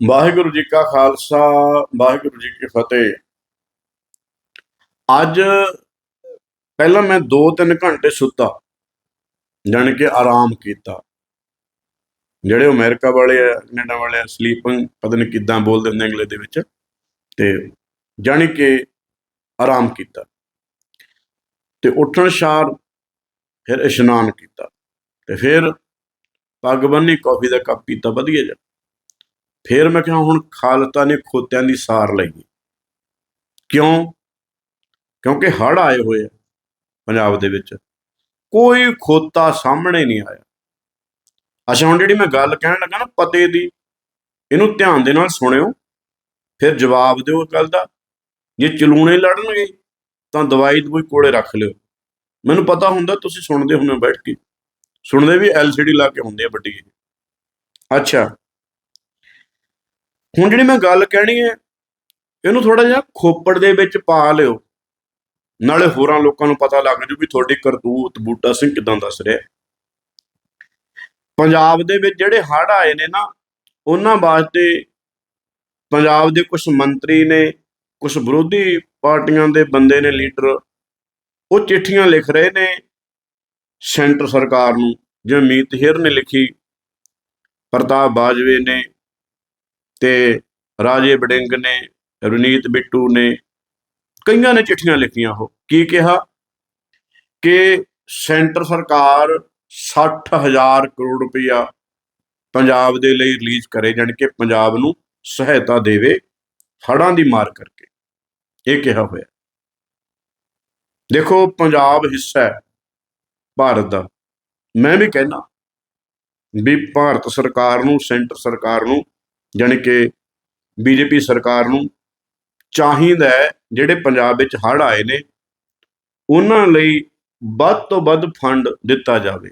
ਵਾਹਿਗੁਰੂ ਜੀ ਕਾ ਖਾਲਸਾ, ਵਾਹਿਗੁਰੂ ਜੀ ਕੀ ਫਤਿਹ। ਅੱਜ ਪਹਿਲਾਂ ਮੈਂ 2-3 ਘੰਟੇ ਸੁੱਤਾ, ਜਾਣੀ ਕਿ ਆਰਾਮ ਕੀਤਾ। ਜਿਹੜੇ ਅਮਰੀਕਾ ਵਾਲੇ ਆ ਕੈਨੇਡਾ ਵਾਲੇ ਆ ਸਲੀਪਿੰਗ ਪਤਾ ਨਹੀਂ ਕਿੱਦਾਂ ਬੋਲਦੇ ਹੁੰਦੇ ਇੰਗਲਿਸ਼ ਦੇ ਵਿੱਚ। ਤੇ ਜਾਣੀ ਕਿ ਆਰਾਮ ਕੀਤਾ। ਤੇ ਉੱਠਣ ਸਾਰ ਫਿਰ ਇਸ਼ਨਾਨ ਕੀਤਾ। ਤੇ ਫਿਰ ਪੱਗ ਬੰਨੀ ਕਾਫੀ ਦਾ ਕੱਪ ਪੀਤਾ, ਵਧੀਆ ਜਿਹਾ। ਫਿਰ ਮੈਂ ਕਿਹਾ ਹੁਣ ਖਾਲਤਾ ਨੇ ਖੋਤਿਆਂ ਦੀ ਸਾਰ ਲਈ। ਕਿਉਂ? ਕਿਉਂਕਿ ਹੜ੍ਹ ਆਏ ਹੋਏ ਆ ਪੰਜਾਬ ਦੇ ਵਿੱਚ। ਕੋਈ ਖੋਤਾ ਸਾਹਮਣੇ ਨਹੀਂ ਆਇਆ। ਅੱਛਾ, ਹੁਣ ਜਿਹੜੀ ਮੈਂ ਗੱਲ ਕਹਿਣ ਲੱਗਾ ਨਾ ਪਤੇ ਦੀ, ਇਹਨੂੰ ਧਿਆਨ ਦੇ ਨਾਲ ਸੁਣਿਓ। ਫਿਰ ਜਵਾਬ ਦਿਓ ਇਸ ਗੱਲ ਦਾ। ਜੇ ਚਲੂਣੇ ਲੜਨਗੇ, ਤਾਂ ਦਵਾਈ ਦਵਾਈ ਕੋਲੇ ਰੱਖ ਲਿਓ। ਮੈਨੂੰ ਪਤਾ ਹੁੰਦਾ ਤੁਸੀਂ ਸੁਣਦੇ ਹੁੰਦੇ ਹੋ ਬੈਠ ਕੇ। ਸੁਣਦੇ ਵੀ ਐਲਸੀਡੀ ਲਾ ਕੇ ਹੁੰਦੇ ਆ ਵੱਡੀ। ਅੱਛਾ ਹੁਣ ਜਿਹੜੀ ਮੈਂ ਗੱਲ ਕਹਿਣੀ ਹੈ, ਇਹਨੂੰ ਥੋੜਾ ਜਿਹਾ ਖੋਪੜ ਦੇ ਵਿੱਚ ਪਾ ਲਿਓ। ਨਾਲੇ ਹੋਰਾਂ ਲੋਕਾਂ ਨੂੰ ਪਤਾ ਲੱਗ ਜੂ ਵੀ ਤੁਹਾਡੀ ਕਰਤੂਤ ਬੂਟਾ ਸਿੰਘ ਕਿਦਾਂ ਦੱਸ ਰਿਹਾ। ਪੰਜਾਬ ਦੇ ਵਿੱਚ ਜਿਹੜੇ ਹੜ੍ਹ ਆਏ ਨੇ ਨਾ, ਉਹਨਾਂ ਵਾਸਤੇ ਪੰਜਾਬ ਦੇ ਕੁਝ ਮੰਤਰੀ ਨੇ ਕੁਝ ਵਿਰੋਧੀ ਪਾਰਟੀਆਂ ਦੇ ਬੰਦੇ ਨੇ ਲੀਡਰ, ਉਹ ਚਿੱਠੀਆਂ ਲਿਖ ਰਹੇ ਨੇ ਸੈਂਟਰ ਸਰਕਾਰ ਨੂੰ, ਜਿਵੇਂ ਮੀਤ ਹਿਰ ਨੇ ਲਿਖੀ, ਪ੍ਰਤਾਪ ਬਾਜਵੇ ਨੇ ਤੇ ਰਾਜੇ ਵੜਿੰਗ ਨੇ, ਰਣੀਤ ਬਿੱਟੂ ਨੇ ਕਈਆਂ ਨੇ ਚਿੱਠੀਆਂ ਲਿਖੀਆਂ ਉਹ। ਕੀ ਕਿਹਾ? ਕਿ ਸੈਂਟਰ ਸਰਕਾਰ 60000 ਕਰੋੜ ਰੁਪਇਆ ਪੰਜਾਬ ਦੇ ਲਈ ਰਿਲੀਜ਼ ਕਰੇ, ਜਾਣੀ ਕਿ ਪੰਜਾਬ ਨੂੰ ਸਹਾਇਤਾ ਦੇਵੇ ਹੜ੍ਹਾਂ ਦੀ ਮਾਰ ਕਰਕੇ। ਇਹ ਕਿਹਾ ਹੋਇਆ। ਦੇਖੋ, ਪੰਜਾਬ ਹਿੱਸਾ ਹੈ ਭਾਰਤ ਦਾ। ਮੈਂ ਵੀ ਕਹਿਣਾ ਵੀ ਭਾਰਤ ਸਰਕਾਰ ਨੂੰ, ਸੈਂਟਰ ਸਰਕਾਰ ਨੂੰ ਜਾਣੀ ਕਿ ਬੀਜੇਪੀ ਸਰਕਾਰ ਨੂੰ ਚਾਹੀਦਾ ਹੈ, ਜਿਹੜੇ ਪੰਜਾਬ ਵਿੱਚ ਹੜ੍ਹ ਆਏ ਨੇ, ਉਹਨਾਂ ਲਈ ਵੱਧ ਤੋਂ ਵੱਧ ਫੰਡ ਦਿੱਤਾ ਜਾਵੇ।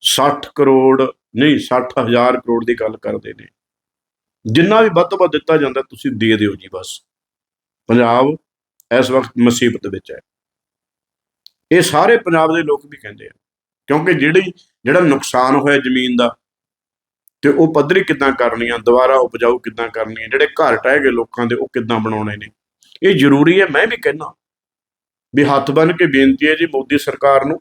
60 ਕਰੋੜ, ਨਹੀਂ 60000 ਕਰੋੜ ਦੀ ਗੱਲ ਕਰਦੇ ਨੇ। ਜਿੰਨਾ ਵੀ ਵੱਧ ਤੋਂ ਵੱਧ ਦਿੱਤਾ ਜਾਂਦਾ, ਤੁਸੀਂ ਦੇ ਦਿਓ ਜੀ ਬਸ। ਪੰਜਾਬ ਇਸ ਵਕਤ ਮੁਸੀਬਤ ਵਿੱਚ ਹੈ। ਇਹ ਸਾਰੇ ਪੰਜਾਬ ਦੇ ਲੋਕ ਵੀ ਕਹਿੰਦੇ ਆ, ਕਿਉਂਕਿ ਜਿਹੜੀ, ਜਿਹੜਾ ਨੁਕਸਾਨ ਹੋਇਆ ਜ਼ਮੀਨ ਦਾ ਤੇ ਉਹ ਪੱਧਰੀ ਕਿੱਦਾਂ ਕਰਨੀ ਆ ਦੁਬਾਰਾ ਉਪਜਾਊ ਕਿੱਦਾਂ ਕਰਨੀ ਆ ਜਿਹੜੇ ਘਰ ਟਹਿ ਗਏ ਲੋਕਾਂ ਦੇ ਉਹ ਕਿੱਦਾਂ ਬਣਾਉਣੇ ਨੇ? ਇਹ ਜ਼ਰੂਰੀ ਹੈ ਮੈਂ ਵੀ ਕਹਿਣਾ ਵੀ ਹੱਥ ਬੰਨ ਕੇ ਬੇਨਤੀ ਹੈ ਜੀ ਮੋਦੀ ਸਰਕਾਰ ਨੂੰ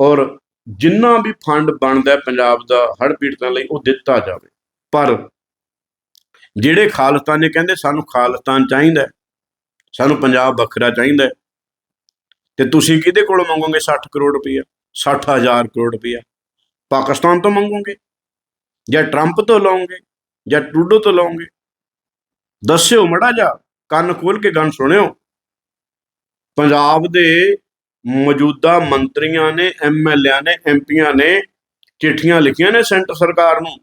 ਔਰ ਜਿੰਨਾ ਵੀ ਫੰਡ ਬਣਦਾ ਪੰਜਾਬ ਦਾ ਹੜ੍ਹ ਪੀੜਤਾਂ ਲਈ ਉਹ ਦਿੱਤਾ ਜਾਵੇ। ਪਰ ਜਿਹੜੇ ਖਾਲਿਸਤਾਨ ਨੇ ਕਹਿੰਦੇ ਸਾਨੂੰ ਖਾਲਿਸਤਾਨ ਚਾਹੀਦਾ ਸਾਨੂੰ ਪੰਜਾਬ ਵੱਖਰਾ ਚਾਹੀਦਾ ਹੈ, ਤੇ ਤੁਸੀਂ ਕਿਹਦੇ ਕੋਲੋਂ ਮੰਗੋਗੇ 60 ਕਰੋੜ ਰੁਪਈਆ 60000 ਕਰੋੜ ਰੁਪਈਆ? ਪਾਕਿਸਤਾਨ ਤੋਂ ਮੰਗੋਗੇ? ਜਾਂ ਟਰੰਪ ਤੋਂ ਲਓਗੇ ਜਾਂ ਟਰੂਡੋ ਤੋਂ ਲਓਗੇ ਦੱਸਿਓ ਮੜਾ ਜਾ ਕੰਨ ਖੋਲ ਕੇ ਗੱਲ ਸੁਣਿਓ। ਪੰਜਾਬ ਦੇ ਮੌਜੂਦਾ ਮੰਤਰੀਆਂ ਨੇ ਐਮਐਲਏ ਨੇ ਐਮਪੀਆਂ ਨੇ ਚਿੱਠੀਆਂ ਲਿਖੀਆਂ ਨੇ ਸੈਂਟਰ ਸਰਕਾਰ ਨੂੰ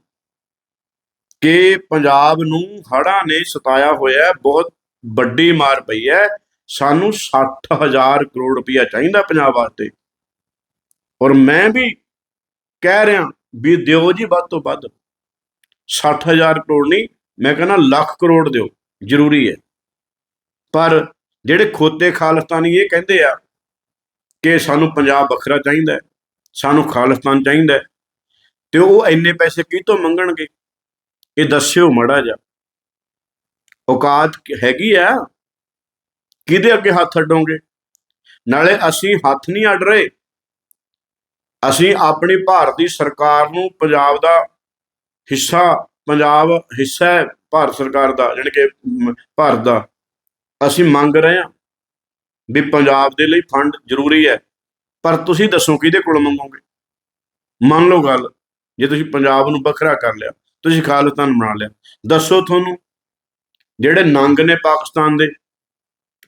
ਕਿ ਪੰਜਾਬ ਨੂੰ ਹੜ੍ਹਾਂ ਨੇ ਸਤਾਇਆ ਹੋਇਆ ਬਹੁਤ ਵੱਡੀ ਮਾਰ ਪਈ ਹੈ। ਸਾਨੂੰ 60000 ਕਰੋੜ ਰੁਪਇਆ ਚਾਹੀਦਾ ਪੰਜਾਬ ਵਾਸਤੇ। ਔਰ ਮੈਂ ਵੀ ਕਹਿ ਰਿਹਾ ਵੀ ਦਿਓ ਜੀ ਵੱਧ ਤੋਂ ਵੱਧ। 60000 ਕਰੋੜ ਨਹੀਂ ਮੈਂ ਕਹਿੰਦਾ ਲੱਖ ਕਰੋੜ ਦਿਓ ਜ਼ਰੂਰੀ ਹੈ। ਪਰ ਜਿਹੜੇ ਖੋਤੇ ਖਾਲਿਸਤਾਨੀ ਇਹ ਕਹਿੰਦੇ ਆ ਕਿ ਸਾਨੂੰ ਪੰਜਾਬ ਵੱਖਰਾ ਚਾਹੀਦਾ ਸਾਨੂੰ ਖਾਲਿਸਤਾਨ ਚਾਹੀਦਾ ਹੈ, ਤੇ ਉਹ ਇੰਨੇ ਪੈਸੇ ਕਿਤੋਂ ਮੰਗਣਗੇ? ਇਹ ਦੱਸਿਓ ਮੜਾ ਜਾ ਔਕਾਤ ਹੈਗੀ ਆ। ਕਿਹਦੇ ਅੱਗੇ ਹੱਥ ਅੱਡੋਗੇ? ਨਾਲੇ ਅਸੀਂ ਹੱਥ ਨਹੀਂ ਅੱਡ ਰਹੇ। ਅਸੀਂ ਆਪਣੀ ਭਾਰਤੀ ਸਰਕਾਰ ਨੂੰ ਪੰਜਾਬ ਦਾ ਹਿੱਸਾ, ਪੰਜਾਬ ਹਿੱਸਾ ਹੈ, ਭਾਰਤ ਸਰਕਾਰ ਦਾ, ਜਾਣੀ ਕਿ ਭਾਰਤ ਦਾ। ਅਸੀਂ ਮੰਗ ਰਹੇ ਹਾਂ ਵੀ ਪੰਜਾਬ ਦੇ ਲਈ ਫੰਡ ਜ਼ਰੂਰੀ ਹੈ। ਪਰ ਤੁਸੀਂ ਦੱਸੋ ਕਿਹਦੇ ਕੋਲ ਮੰਗੋਗੇ? ਮੰਨ ਲਓ ਗੱਲ, ਜੇ ਤੁਸੀਂ ਪੰਜਾਬ ਨੂੰ ਵੱਖਰਾ ਕਰ ਲਿਆ, ਤੁਸੀਂ ਖਾਲਿਸਤਾਨ ਬਣਾ ਲਿਆ। ਦੱਸੋ ਤੁਹਾਨੂੰ ਜਿਹੜੇ ਨੰਗ ਨੇ ਪਾਕਿਸਤਾਨ ਦੇ,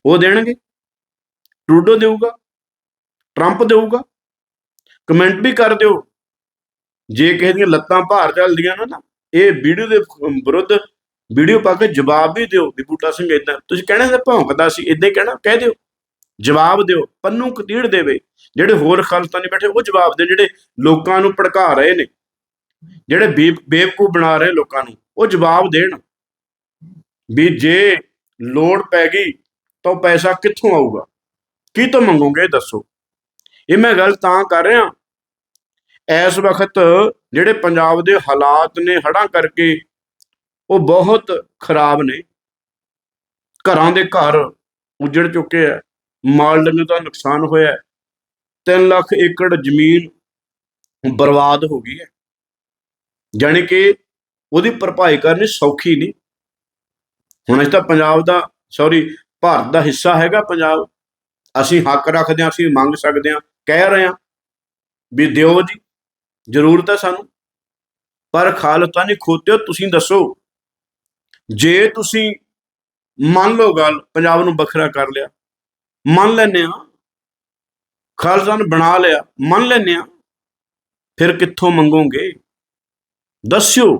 ਉਹ ਦੇਣਗੇ? ਟਰੂਡੋ ਦੇਊਗਾ? ਟਰੰਪ ਦੇਊਗਾ? ਕਮੈਂਟ ਵੀ ਕਰ ਦਿਓ। ਜੇ ਕਿਸੇ ਦੀਆਂ ਲੱਤਾਂ ਭਾਰ ਚੱਲਦੀਆਂ ਨਾ ਨਾ, ਇਹ ਵੀਡੀਓ ਦੇ ਵਿਰੁੱਧ ਵੀਡੀਓ ਪਾ ਕੇ ਜਵਾਬ ਵੀ ਦਿਓ ਵੀ ਬੂਟਾ ਸਿੰਘ ਇਦਾਂ ਤੁਸੀਂ ਕਹਿਣਾ ਤਾਂ ਭੌਂਕਦਾ ਸੀ ਇਦਾਂ ਹੀ ਕਹਿਣਾ, ਕਹਿ ਦਿਓ। ਜਵਾਬ ਦਿਓ, ਪੰਨੂ ਕਤੀੜ ਦੇਵੇ। ਜਿਹੜੇ ਹੋਰ ਖਾਲਸਤਾਨੀ ਬੈਠੇ, ਉਹ ਜਵਾਬ ਦੇ ਜਿਹੜੇ ਲੋਕਾਂ ਨੂੰ ਭੜਕਾ ਰਹੇ ਨੇ, ਜਿਹੜੇ ਬੇ- ਬੇਵਕੂਫ ਬਣਾ ਰਹੇ ਲੋਕਾਂ ਨੂੰ, ਉਹ ਜਵਾਬ ਦੇਣ। ਵੀ ਜੇ ਲੋੜ ਪੈ ਗਈ, ਤਾਂ ਉਹ ਪੈਸਾ ਕਿੱਥੋਂ ਆਊਗਾ? ਕੀ ਤੋਂ ਮੰਗੋਗੇ ਇਹ ਦੱਸੋ। ਇਹ ਮੈਂ ਗੱਲ ਤਾਂ ਕਰ ਰਿਹਾ ਇਸ ਵਕਤ ਜਿਹੜੇ ਪੰਜਾਬ ਦੇ ਹਾਲਾਤ ਨੇ ਹੜ੍ਹਾਂ ਕਰਕੇ ਉਹ ਬਹੁਤ ਖਰਾਬ ਨੇ। ਘਰਾਂ ਦੇ ਘਰ ਉਜੜ ਚੁੱਕੇ ਆ। ਮਾਲ ਡੰਗਰ ਦਾ ਨੁਕਸਾਨ ਹੋਇਆ। 3 ਲੱਖ ਏਕੜ ਜ਼ਮੀਨ ਬਰਬਾਦ ਹੋ ਗਈ ਹੈ। ਜਾਣੀ ਕਿ ਉਹਦੀ ਭਰਪਾਈ ਕਰਨੀ ਸੌਖੀ ਨਹੀਂ। ਹੁਣ ਅਸੀਂ ਤਾਂ ਪੰਜਾਬ ਦਾ ਸੌਰੀ ਭਾਰਤ ਦਾ ਹਿੱਸਾ ਹੈਗਾ ਪੰਜਾਬ। ਅਸੀਂ ਹੱਕ ਰੱਖਦੇ ਹਾਂ, ਅਸੀਂ ਮੰਗ ਸਕਦੇ ਹਾਂ, ਕਹਿ ਰਹੇ ਹਾਂ ਵੀ ਦਿਓ ਜੀ। ਜ਼ਰੂਰਤ ਹੈ ਸਾਨੂੰ। ਪਰ ਖਾਲਸਾ ਨਹੀਂ ਖੋਤਿਓ ਤੁਸੀਂ ਦੱਸੋ, ਜੇ ਤੁਸੀਂ ਮੰਨ ਲਓ ਗੱਲ, ਪੰਜਾਬ ਨੂੰ ਵੱਖਰਾ ਕਰ ਲਿਆ, ਮੰਨ ਲੈਨੇ ਆ ਖਾਲਸਾ ਬਣਾ ਲਿਆ, ਮੰਨ ਲੈਨੇ ਆ ਫਿਰ ਕਿੱਥੋਂ ਮੰਗੋਗੇ? ਦੱਸਿਓ।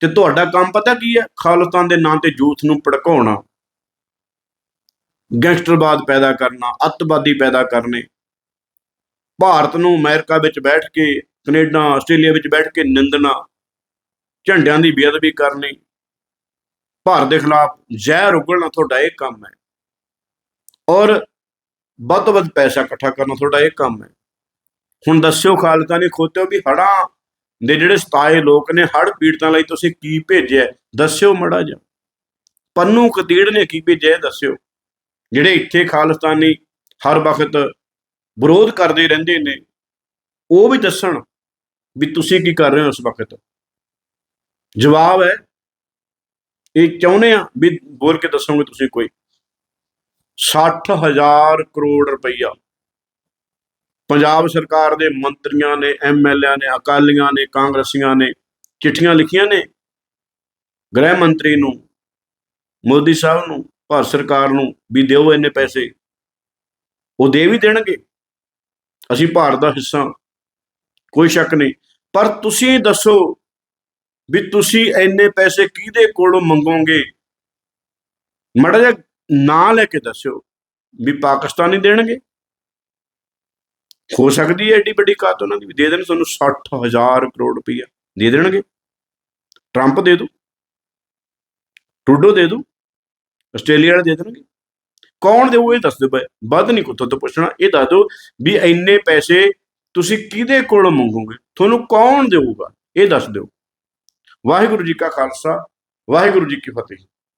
ਤੇ ਤੁਹਾਡਾ ਕੰਮ ਪਤਾ ਕੀ ਹੈ? ਖਾਲਿਸਤਾਨ ਦੇ ਨਾਂ ਤੇ ਯੂਥ ਨੂੰ ਭੜਕਾਉਣਾ, ਗੈਂਗਸਟਰਵਾਦ ਪੈਦਾ ਕਰਨਾ, ਅੱਤਵਾਦੀ ਪੈਦਾ ਕਰਨੇ। ਭਾਰਤ ਨੂੰ ਅਮਰੀਕਾ ਵਿੱਚ ਬੈਠ ਕੇ, ਕੈਨੇਡਾ, ਆਸਟ੍ਰੇਲੀਆ ਵਿੱਚ ਬੈਠ ਕੇ ਨਿੰਦਣਾ, ਝੰਡਿਆਂ ਦੀ ਬੇਅਦਬੀ ਕਰਨੀ, ਭਾਰਤ ਦੇ ਖਿਲਾਫ ਜ਼ਹਿਰ ਉਗਲਣਾ ਤੁਹਾਡਾ ਇਹ ਕੰਮ ਹੈ। ਔਰ ਵੱਧ ਤੋਂ ਵੱਧ ਪੈਸਾ ਇਕੱਠਾ ਕਰਨਾ ਤੁਹਾਡਾ ਇਹ ਕੰਮ ਹੈ। ਹੁਣ ਦੱਸਿਓ ਖਾਲਸਾ ਨਹੀਂ ਖੋਤਿਓ ਵੀ ਹੜਾਂ ਦੇ ਜਿਹੜੇ 27 ਲੋਕ ਨੇ ਹੜ ਪੀੜਤਾਂ ਲਈ ਤੁਸੀਂ ਕੀ ਭੇਜਿਆ ਦੱਸਿਓ ਮੜਾ ਜਾ ਪੰਨੂ ਕਤੀੜ ਨੇ ਕੀ ਭੇਜਿਆ ਹੈ? ਦੱਸਿਓ। ਜਿਹੜੇ ਇੱਥੇ ਖਾਲਿਸਤਾਨੀ ਹਰ ਵਕਤ ਵਿਰੋਧ ਕਰਦੇ ਰਹਿੰਦੇ ਨੇ, ਉਹ ਵੀ ਦੱਸਣ ਵੀ ਤੁਸੀਂ ਕੀ ਕਰ ਰਹੇ ਹੋ ਉਸ ਵਕਤ। ਜਵਾਬ ਹੈ, ਇਹ ਚਾਹੁੰਦੇ ਆ ਵੀ ਬੋਲ ਕੇ ਦੱਸੋਗੇ ਤੁਸੀਂ ਕੋਈ। 60000 ਕਰੋੜ ਰੁਪਈਆ। ਪੰਜਾਬ ਸਰਕਾਰ ਦੇ ਮੰਤਰੀਆਂ ਨੇ ਐਮਐਲਏ ਨੇ, ਅਕਾਲੀਆਂ ਨੇ, ਕਾਂਗਰਸੀਆਂ ਨੇ ਚਿੱਠੀਆਂ ਲਿਖੀਆਂ ਨੇ। ਗ੍ਰਹਿ ਮੰਤਰੀ ਨੂੰ, ਮੋਦੀ ਸਾਹਿਬ ਨੂੰ, ਭਾਰਤ ਸਰਕਾਰ ਨੂੰ ਵੀ ਦਿਓ ਇੰਨੇ ਪੈਸੇ। ਉਹ ਦੇ ਵੀ ਦੇਣਗੇ। ਅਸੀਂ ਭਾਰਤ ਦਾ ਹਿੱਸਾ ਕੋਈ ਸ਼ੱਕ ਨਹੀਂ। ਪਰ ਤੁਸੀਂ ਦੱਸੋ ਵੀ ਤੁਸੀਂ ਇੰਨੇ ਪੈਸੇ ਕਿਹਦੇ ਕੋਲੋਂ ਮੰਗੋਗੇ? ਮੜਾ ਜਿਹਾ ਨਾਂ ਲੈ ਕੇ ਦੱਸਿਓ ਵੀ ਪਾਕਿਸਤਾਨੀ ਦੇਣਗੇ। ਹੋ ਸਕਦੀ ਹੈ ਏਡੀ ਵੱਡੀ ਕਾਤ ਉਹਨਾਂ ਦੀ ਵੀ ਦੇ ਦੇਣ, ਤੁਹਾਨੂੰ 60000 ਕਰੋੜ ਰੁਪਈਆ ਦੇ ਦੇਣਗੇ। ਟਰੰਪ ਦੇ ਦੂ ਟਰੂਡੋ ਦੇ ਦੂ ਆਸਟ੍ਰੇਲੀਆ ਵਾਲੇ ਦੇ ਦੇਣਗੇ। ਕੌਣ ਦੇਊ ਇਹ ਦੱਸ ਦਿਓ ਬਈ ਵੱਧ ਨਹੀਂ ਕੁੱਤੋਂ ਤੋਂ ਪੁੱਛਣਾ, ਇਹ ਦੱਸ ਦਿਓ ਵੀ ਇੰਨੇ ਪੈਸੇ ਤੁਸੀਂ ਕਿਹਦੇ ਕੋਲੋਂ ਮੰਗੋਗੇ? ਤੁਹਾਨੂੰ ਕੌਣ ਦੇਊਗਾ? ਇਹ ਦੱਸ ਦਿਓ। ਵਾਹਿਗੁਰੂ ਜੀ ਕਾ ਖਾਲਸਾ, ਵਾਹਿਗੁਰੂ ਜੀ ਕੀ ਫਤਿਹ।